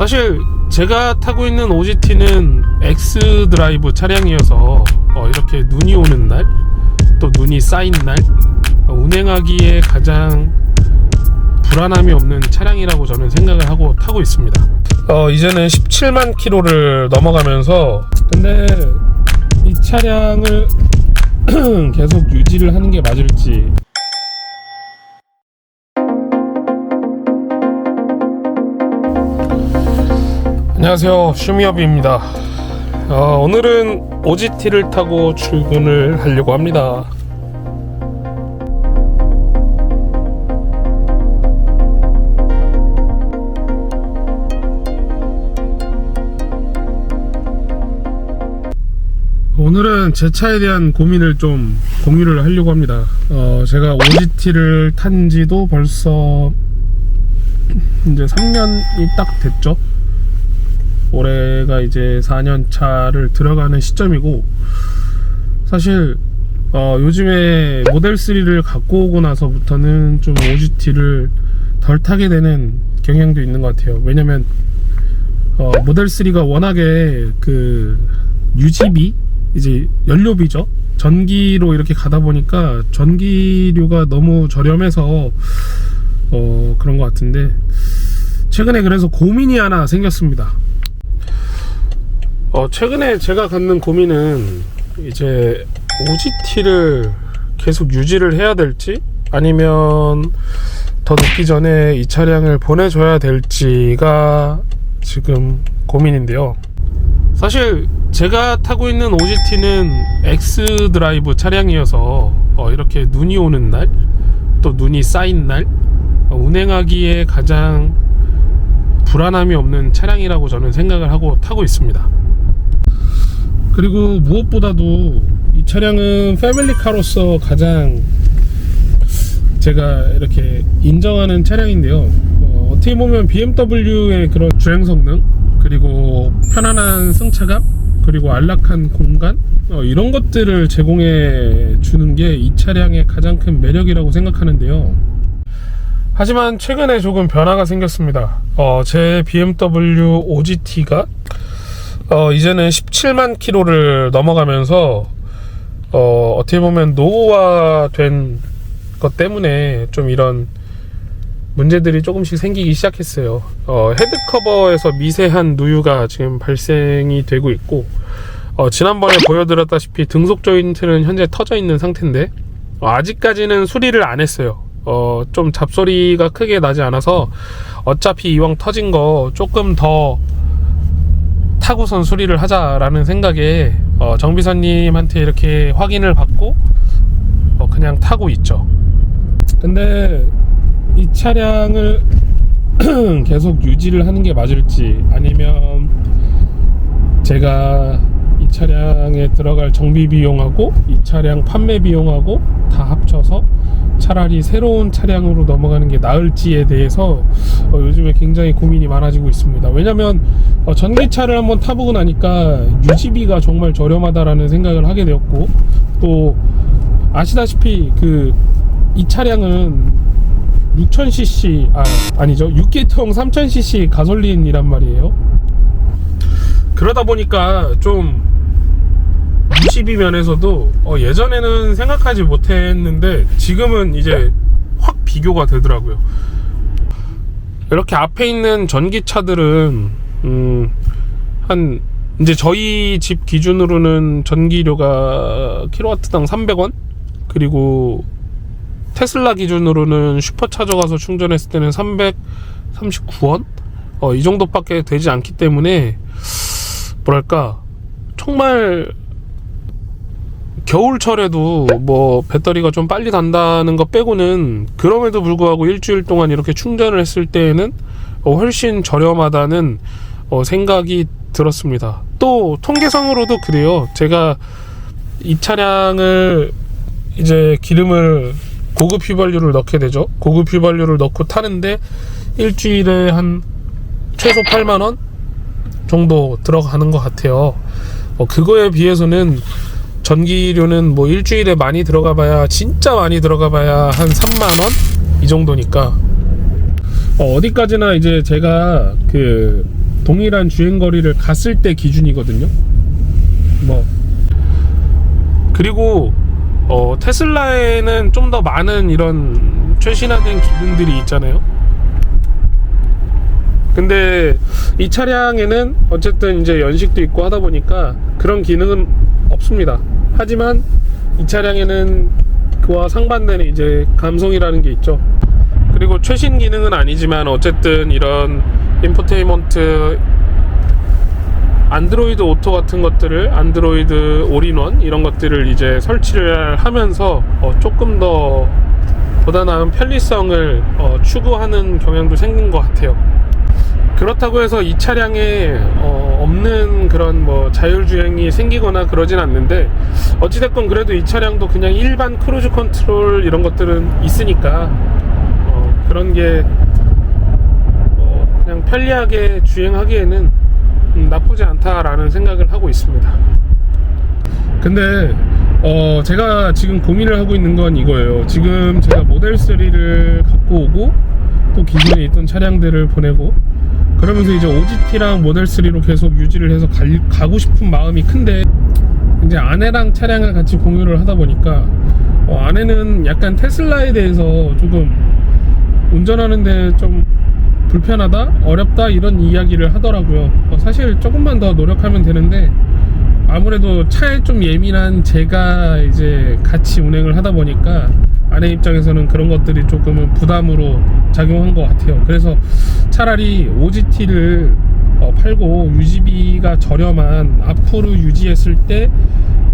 사실 제가 타고 있는 OGT는 X 드라이브 차량이어서 어, 이렇게 눈이 오는 날, 또 눈이 쌓인 날 어, 운행하기에 가장 불안함이 없는 차량이라고 저는 생각을 하고 타고 있습니다. 어, 이제는 17만 킬로를 넘어가면서 근데 이 차량을 계속 유지를 하는 게 맞을지 안녕하세요 슈미업입니다 어, 오늘은 OGT를 타고 출근을 하려고 합니다 오늘은 제 차에 대한 고민을 좀 공유를 하려고 합니다. 어, 제가 OGT를 탄 지도 벌써 이제 3년이 딱 됐죠. 올해가 이제 4년 차를 들어가는 시점이고 사실 어, 요즘에 모델 3를 갖고 오고 나서부터는 좀 OGT를 덜 타게 되는 경향도 있는 것 같아요. 왜냐면 어, 모델 3가 워낙에 그 유지비 이제 연료비죠. 전기로 이렇게 가다 보니까 전기료가 너무 저렴해서 어, 그런 것 같은데 최근에 그래서 고민이 하나 생겼습니다. 어, 최근에 제가 갖는 고민은 이제 OGT를 계속 유지를 해야 될지 아니면 더 늦기 전에 이 차량을 보내줘야 될지가 지금 고민인데요. 사실 제가 타고 있는 OGT는 X 드라이브 차량이어서 어, 이렇게 눈이 오는 날, 또 눈이 쌓인 날, 어, 운행하기에 가장 불안함이 없는 차량이라고 저는 생각을 하고 타고 있습니다. 그리고 무엇보다도 이 차량은 패밀리카로서 가장 제가 이렇게 인정하는 차량인데요. 어, 어떻게 보면 BMW의 그런 주행 성능 그리고 편안한 승차감 그리고 안락한 공간 어, 이런 것들을 제공해 주는 게 이 차량의 가장 큰 매력이라고 생각하는데요. 하지만 최근에 조금 변화가 생겼습니다. 어, 제 BMW OGT가 어, 이제는 17만 킬로를 넘어가면서 어, 어떻게 보면 노후화된 것 때문에 좀 이런 문제들이 조금씩 생기기 시작했어요. 어, 헤드 커버에서 미세한 누유가 지금 발생이 되고 있고 어, 지난번에 보여드렸다시피 등속 조인트는 현재 터져 있는 상태인데 어, 아직까지는 수리를 안 했어요. 어, 좀 잡소리가 크게 나지 않아서 어차피 이왕 터진 거 조금 더 타고선 수리를 하자라는 생각에 어, 정비사님한테 이렇게 확인을 받고 어, 그냥 타고 있죠. 근데 이 차량을 계속 유지를 하는 게 맞을지 아니면 제가 이 차량에 들어갈 정비 비용하고 이 차량 판매 비용하고 다 합쳐서 차라리 새로운 차량으로 넘어가는 게 나을지에 대해서 어, 요즘에 굉장히 고민이 많아지고 있습니다. 왜냐면 어, 전기차를 한번 타보고 나니까 유지비가 정말 저렴하다라는 생각을 하게 되었고 또 아시다시피 그 이 차량은 6000cc 아 아니죠 6기통 3000cc 가솔린이란 말이에요. 그러다 보니까 좀 유지비 면에서도 어, 예전에는 생각하지 못했는데 지금은 이제 확 비교가 되더라고요. 이렇게 앞에 있는 전기차들은 음, 한 이제 저희 집 기준으로는 전기료가 킬로와트당 300원 그리고 테슬라 기준으로는 슈퍼차저 가서 충전했을 때는 339원 어, 이 정도밖에 되지 않기 때문에 뭐랄까 정말 겨울철에도 뭐 배터리가 좀 빨리 단다는 거 빼고는 그럼에도 불구하고 일주일 동안 이렇게 충전을 했을 때에는 어, 훨씬 저렴하다는 어, 생각이 들었습니다. 또 통계상으로도 그래요. 제가 이 차량을 이제 기름을 고급 휘발유를 넣게 되죠. 고급 휘발유를 넣고 타는데 일주일에 한 최소 8만 원 정도 들어가는 것 같아요. 어, 그거에 비해서는 전기료는 뭐 일주일에 많이 들어가 봐야 진짜 많이 들어가 봐야 한 3만 원 이 정도니까 어, 어디까지나 이제 제가 그 동일한 주행 거리를 갔을 때 기준이거든요. 뭐 그리고 어, 테슬라에는 좀 더 많은 이런 최신화된 기능들이 있잖아요. 근데 이 차량에는 어쨌든 이제 연식도 있고 하다 보니까 그런 기능은 없습니다. 하지만 이 차량에는 그와 상반되는 이제 감성이라는 게 있죠. 그리고 최신 기능은 아니지만 어쨌든 이런 인포테인먼트 안드로이드 오토 같은 것들을 안드로이드 올인원 이런 것들을 이제 설치를 하면서 어, 조금 더 보다 나은 편리성을 어, 추구하는 경향도 생긴 것 같아요. 그렇다고 해서 이 차량에 어, 없는 그런 뭐 자율주행이 생기거나 그러진 않는데 어찌됐건 그래도 이 차량도 그냥 일반 크루즈 컨트롤 이런 것들은 있으니까 어, 그런 게 어, 그냥 편리하게 주행하기에는 음, 나쁘지 않다라는 생각을 하고 있습니다. 근데 어 제가 지금 고민을 하고 있는 건 이거예요. 지금 제가 모델 3를 갖고 오고 또 기존에 있던 차량들을 보내고 그러면서 이제 OGT랑 모델 3로 계속 유지를 해서 갈- 가고 싶은 마음이 큰데 이제 아내랑 차량을 같이 공유를 하다 보니까 어, 아내는 약간 테슬라에 대해서 조금 운전하는데 좀 불편하다, 어렵다 이런 이야기를 하더라고요. 어, 사실 조금만 더 노력하면 되는데 아무래도 차에 좀 예민한 제가 이제 같이 운행을 하다 보니까 아내 입장에서는 그런 것들이 조금은 부담으로 작용한 것 같아요. 그래서 차라리 OGT를 어, 팔고 유지비가 저렴한 앞으로 유지했을 때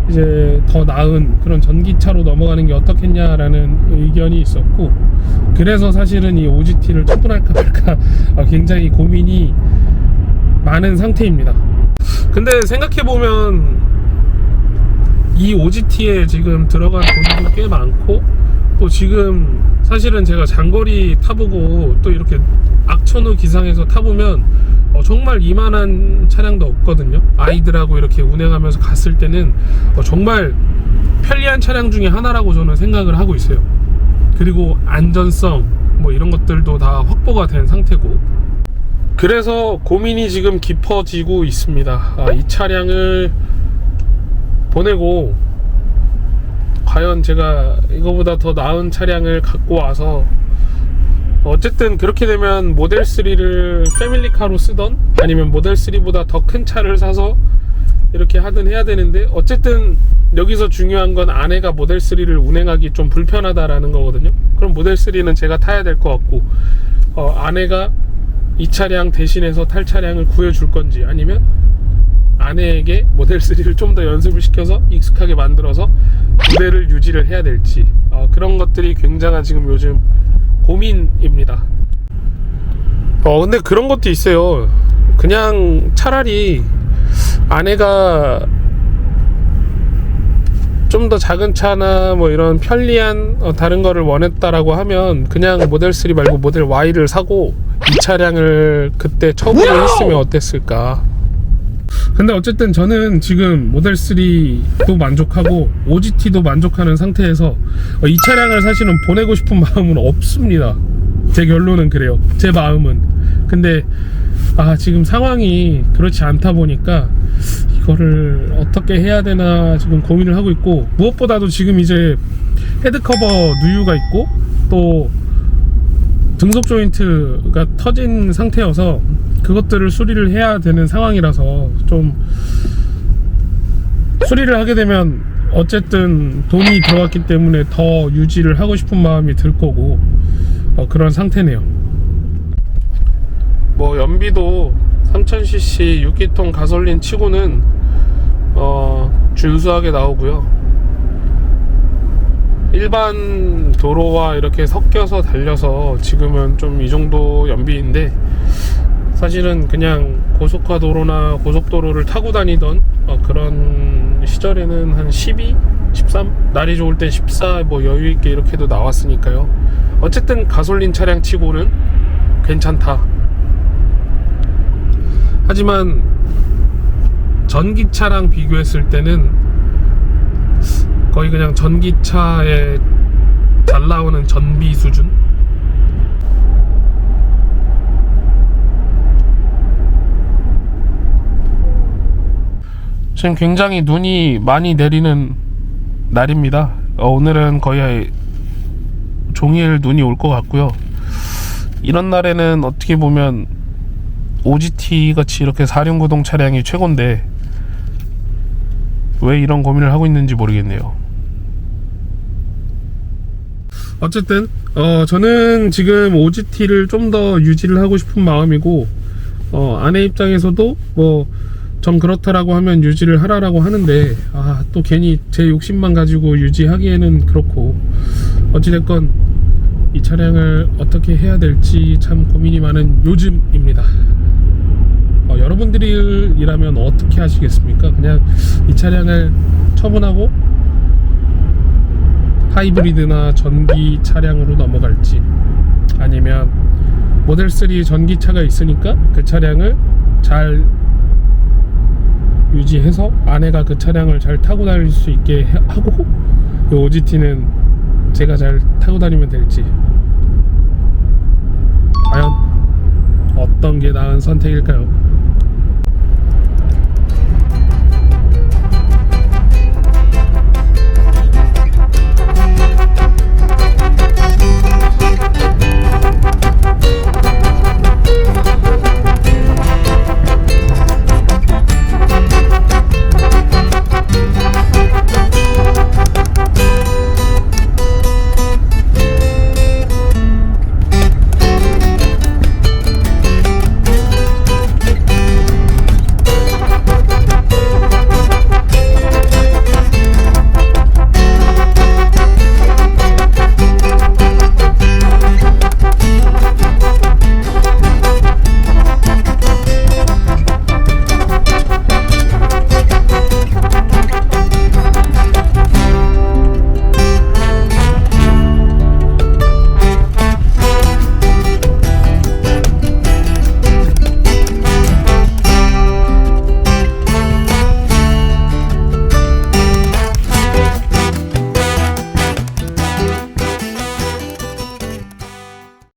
이제 더 나은 그런 전기차로 넘어가는 게 어떻겠냐라는 의견이 있었고 그래서 사실은 이 OGT를 처분할까 말까 어, 굉장히 고민이 많은 상태입니다. 근데 생각해 보면 이 OGT에 지금 들어간 돈도 꽤 많고 또 지금 사실은 제가 장거리 타보고 또 이렇게 악천후 기상에서 타보면 어, 정말 이만한 차량도 없거든요. 아이들하고 이렇게 운행하면서 갔을 때는 어, 정말 편리한 차량 중에 하나라고 저는 생각을 하고 있어요. 그리고 안전성 뭐 이런 것들도 다 확보가 된 상태고. 그래서 고민이 지금 깊어지고 있습니다. 아, 이 차량을 보내고 과연 제가 이거보다 더 나은 차량을 갖고 와서 어쨌든 그렇게 되면 모델 3를 패밀리카로 쓰던 아니면 모델 3보다 더 큰 차를 사서 이렇게 하든 해야 되는데 어쨌든 여기서 중요한 건 아내가 모델 3를 운행하기 좀 불편하다라는 거거든요. 그럼 모델 3는 제가 타야 될 것 같고 어, 아내가 이 차량 대신해서 탈 차량을 구해줄 건지 아니면 아내에게 모델 3를 좀 더 연습을 시켜서 익숙하게 만들어서 무대를 유지를 해야 될지 어, 그런 것들이 굉장한 지금 요즘 고민입니다. 어 근데 그런 것도 있어요. 그냥 차라리 아내가 좀 더 작은 차나 뭐 이런 편리한 어, 다른 거를 원했다라고 하면 그냥 모델 3 말고 모델 Y를 사고 이 차량을 그때 처분을 했으면 어땠을까? 근데 어쨌든 저는 지금 모델 3도 만족하고 OGT도 만족하는 상태에서 어, 이 차량을 사실은 보내고 싶은 마음은 없습니다. 제 결론은 그래요. 제 마음은. 근데 아 지금 상황이 그렇지 않다 보니까 이거를 어떻게 해야 되나 지금 고민을 하고 있고 무엇보다도 지금 이제 헤드커버 누유가 있고 또 등속 조인트가 터진 상태여서 그것들을 수리를 해야 되는 상황이라서 좀 수리를 하게 되면 어쨌든 돈이 들어갔기 때문에 더 유지를 하고 싶은 마음이 들 거고 어, 그런 상태네요. 뭐 연비도 3000cc 6기통 가솔린 치고는 어, 준수하게 나오고요. 일반 도로와 이렇게 섞여서 달려서 지금은 좀 이 정도 연비인데 사실은 그냥 고속화 도로나 고속도로를 타고 다니던 어, 그런 시절에는 한 12, 13 날이 좋을 땐 14 뭐 여유 있게 이렇게도 나왔으니까요. 어쨌든 가솔린 차량 치고는 괜찮다. 하지만 전기차랑 비교했을 때는 거의 그냥 전기차에 잘 나오는 전비 수준? 지금 굉장히 눈이 많이 내리는 날입니다. 어, 오늘은 거의 종일 눈이 올 것 같고요. 이런 날에는 어떻게 보면 OGT 같이 이렇게 사륜구동 차량이 최고인데 왜 이런 고민을 하고 있는지 모르겠네요. 어쨌든 어, 저는 지금 OGT를 좀 더 유지를 하고 싶은 마음이고 어, 아내 입장에서도 뭐 전 그렇다라고 하면 유지를 하라라고 하는데 아 또 괜히 제 욕심만 가지고 유지하기에는 그렇고 어찌됐건 이 차량을 어떻게 해야 될지 참 고민이 많은 요즘입니다. 어, 여러분들이라면 어떻게 하시겠습니까? 그냥 이 차량을 처분하고 하이브리드나 전기 차량으로 넘어갈지 아니면 모델 3 전기차가 있으니까 그 차량을 잘 유지해서 아내가 그 차량을 잘 타고 다닐 수 있게 해- 하고 이 OGT는 제가 잘 타고 다니면 될지 과연 어떤 게 나은 선택일까요?